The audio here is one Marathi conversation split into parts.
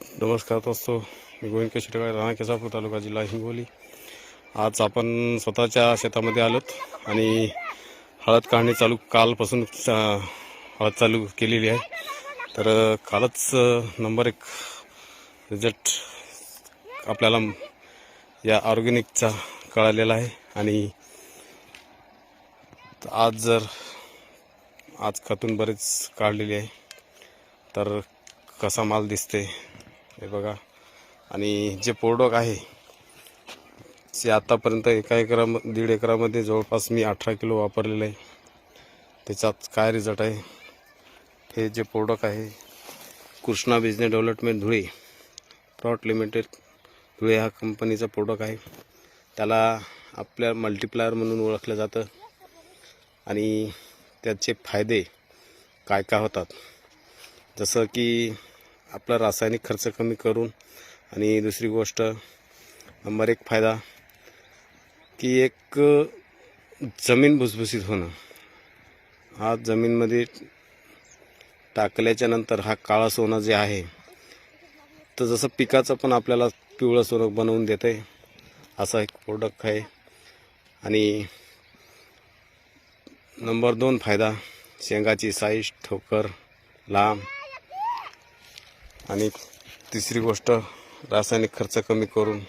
नमस्कार दोस्तों मी गोविंद केशरगाव राणा केसापूर तालुका जिल्हा हिंगोली. आज आपण स्वतःच्या शेतामध्ये आलोत आणि हळद काढणी चालू कालपासून हळद चालू केलेली आहे. तर कालच नंबर एक रिझल्ट आपल्याला या ऑर्गॅनिकचा कळालेला आहे. आणि आज जर आज खतून बरेच काढलेली आहे. तर कसा माल दिसते हे बघा. आणि जे पोरडॉक आहे ते आतापर्यंत एका एकरा दीड एकरामध्ये जवळपास मी अठरा किलो वापरलेलं आहे. त्याच्यात काय रिझल्ट आहे? हे जे प्रोडक्ट आहे कृष्णा बिझनेस डेव्हलपमेंट धुळे प्रॉट लिमिटेड धुळे ह्या कंपनीचा प्रोडक्ट आहे. त्याला आपल्या मल्टिप्लायर म्हणून ओळखलं जातं. आणि त्याचे फायदे काय काय होतात? जसं की आपला रासायनिक खर्च कमी करून आणि दुसरी गोष्ट नंबर एक फायदा की एक जमीन भुसभुसीत होणं. हा जमीनमध्ये टाकल्याच्या नंतर हा काळा सोनं जे आहे तर जसं पिकाचं पण आपल्याला पिवळं सोनं बनवून देतं आहे असा एक प्रोडक्ट आहे. आणि नंबर दोन फायदा शेंगाची साईज ठोकर लांब. आणि तिसरी गोष्ट रासायनिक खर्च कमी करून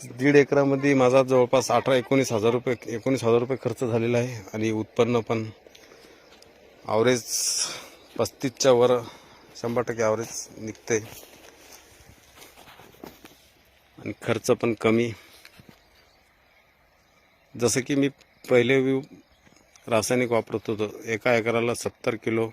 दीड एकरामध्ये माझा जवळपास अठरा एकोणीस हजार रुपये एकोणीस हजार रुपये खर्च झालेला आहे आणि उत्पन्न पण ॲव्हरेज पस्तीसच्या वर शंभर टक्के ॲव्हरेज निघते आणि खर्च पण कमी. जसं की मी पहिले रासायनिक वापरत होतो एका एकराला सत्तर किलो